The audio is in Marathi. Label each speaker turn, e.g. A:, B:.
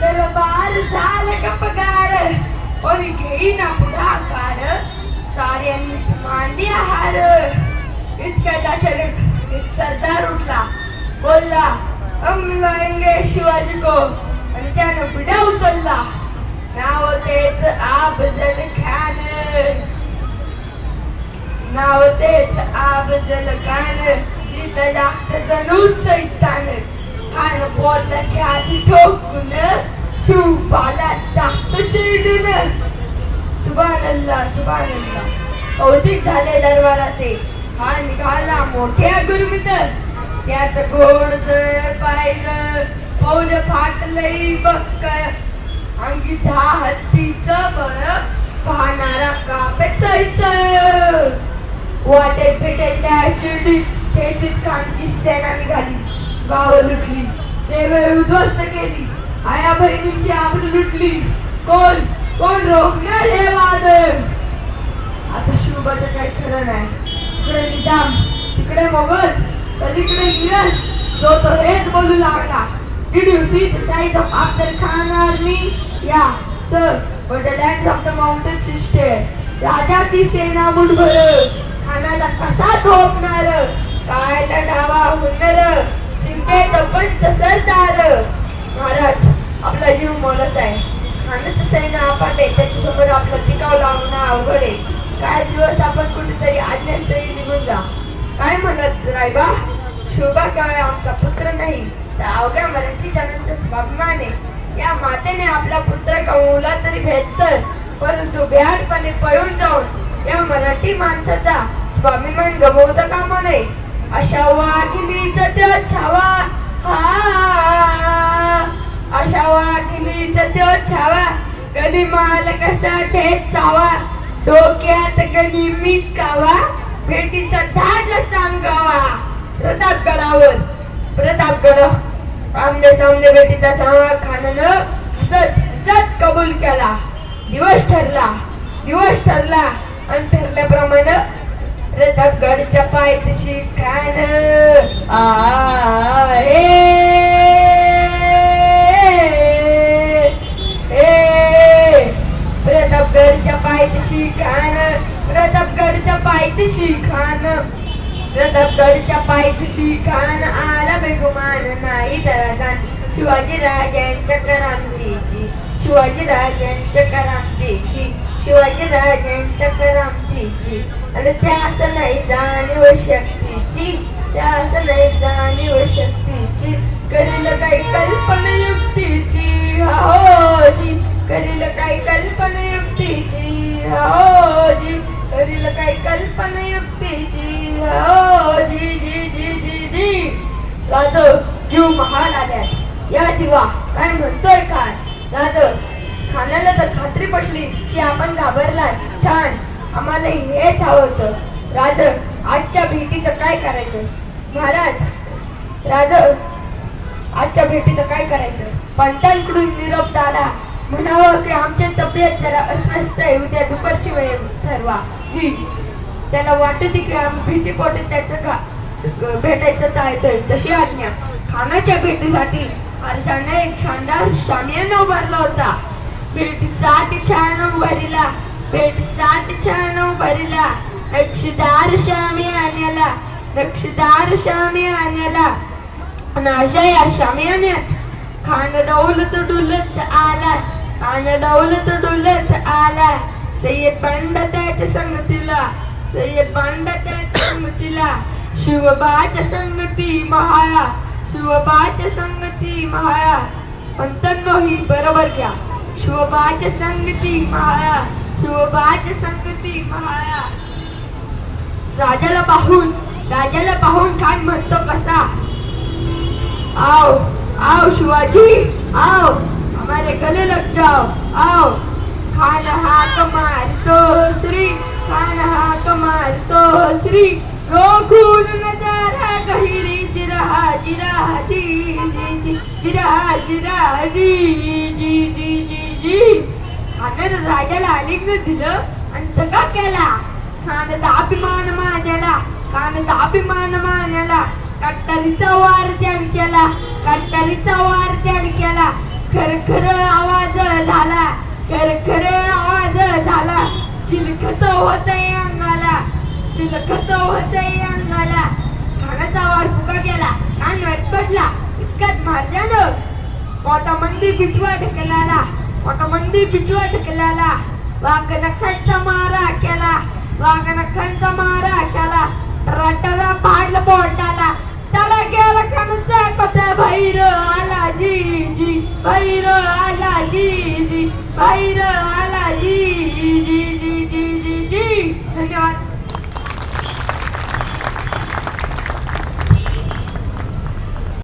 A: दरबार झालं का पगार? कोणी घेईना पुढाकार साऱ्यांनीच मांडी आहार. इतक्यात अचानक एक सरदार उठला. बोलला हम लाएंगे शिवाजी को. आणि त्यानं पुढे उचलला. नाव तेच आबजल खान. नाव तेच आबजल खान. तिथं लागतं जणू सैतान. खान बोलला छाती ठोकून शिवबाला टाकतं चिडून. सुभान अल्लाह सुभान कौतिक झाले दरबाराचे. हा निघाला मोठ्या गुरुमित. त्याच गोड पाहिलं फौज फाटलंय बक्क. अंगी दहा हत्तीच बळ पाहणारा कापेचायच वाटेत भेटेल त्या चिडी तेजीत खानची सेना निघाली. गाव लुटली. देवे उद्ध्वस्त केली. आया बहिणींची आपण लुटली. कोण? कोण रोखणार हे वादळ? आता शिवबाचं काही खरं नाही. तिकडे निजाम तिकडे मोगल पलीकडे इंग्रज जो तो हेच बोलू लागला. Did you see the size of Afzal Khan army? Yeah, sir. But the land of the mountains is there. राजाची सेना मुठभर. खानाला कसा ठोकणार काय लढावा हुनर पण पंत सरदार महाराज आपला जीव मोलाच आहे. खानाचं सैना आपण त्याच्यासमोर आपला टिकाव लावणं अवघड आहे. काय दिवस आपण कुठेतरी आज्ञास्थळी निघून जा. काय म्हणत रायबा? शोभा काय आमचा पुत्र नाही. तर अवघ्या मराठी जनांचा स्वाभिमान आहे. या मातेने आपला पुत्र कमवला तरी भेटतर परंतु बेहाडपणे पळून जाऊन या मराठी माणसाचा स्वाभिमान गमवता कामा नये. अशा वाघिणीच त्यो छावा हा. अशा वाघिणीच त्यो छावा कधी माल कसा ठेचावा? डोक्यात कधी मीठ कावा भेटीचा धाड सांगावा. प्रतापगडावर. प्रतापगड आमने सामने भेटीचा सांगा खानानं हसत हसत कबूल केला. दिवस ठरला. दिवस ठरला. आणि ठरल्याप्रमाणे प्रतापगडच्या पायथ्याशी खान आ प्रतापगडच्या पायथ्याशी खान प्रतापगडच्या पायथ्याशी खान प्रतापगडच्या पायथ्याशी खान आला बेगुमान नाही दरादान शिवाजी राजांच्या करामतीची शिवाजी राजांच्या करामतीची. शिवाजी राजांच्या करामतीची आणि त्या असं नाही जाणीव शक्तीची त्या असं नाही जाणीव शक्तीची. करील काही कल्पना युक्तीची हो जी. करील काही कल्पना युक्तीची हो जी. करील काही कल्पना युक्तीची हो जी जी जी जी राजो जीव महान आल्यात या जीवा काय म्हणतोय काय? राज खाण्याला तर खात्री पटली की आपण घाबरला छान. आम्हाला हेच हवं होतं. राज आजच्या भेटीचं काय करायचं? महाराज राज आजच्या भेटीचं काय करायचं? पंतांकडून निरोप दादा म्हणावं की आमची तब्येत जरा अस्वस्थ आहे उद्या दुपारची वेळ ठरवा. जी त्याला वाटते की आम्ही भीतीपोटी त्याचं का भेटायचं टाळतोय तशी आज्ञा. खानाच्या भेटीसाठी अर्जाने एक शानदार शामियाना उभारला होता. भेटीसाठी छान उभारीला भेटीसाठी छान उभारीला नक्षीदार शामियान्याला नक्षीदार श्यामी आणला. नाशा या शामियान्यात खान डौलत डुलत आला खान डौलत डुलत आला. सय्यद बंड त्याच्या संगतीला सय्यद बंड त्याच्या संगतीला. शिवबाच्या संगती महाया शिवबाच्या संगती महाया. पंतनो ही बरोबर घ्या. शोभाच संगती महाया शोभाच संगती महाया राजाला पाहून राजाला पाहून खान म्हणतो कसा? आओ आओ शिवाजी आओ हमारे गले लग जाओ आओ. खान हाक मारतो श्री खान हाक मारतो श्री. रो खून नजारा कहिरी जिरा जिरा जी जी जी जिरा जिरा जी. तर राजाला आलिंगन दिलं आणि दगा केला कानाचा अभिमान मान्याला कानाचा अभिमान मान्याला कट्टारीचा वार त्यान केला कट्टारीचा वार त्याने केला खर खरखर आवाज झाला खर खरखर आवाज झाला चिलखत होत अंगाला चिलखत होत अंगाला खानाचा वार फुका केला कान वाट पडला इतकाच महाराजानं पोटामध्ये बिचवा ढकलाला पोटामंदी बिचवा ढकलाला वाघ नखांचा मारा केला. वाघ नखांचा मारा केला. रटाला पाडलं पोटाला त्याला गेला खाण्याचा पत्या भैर आला जी. जी भैर आला जी. जी भैर आला जी जी जी जी जी जी. धन्यवाद.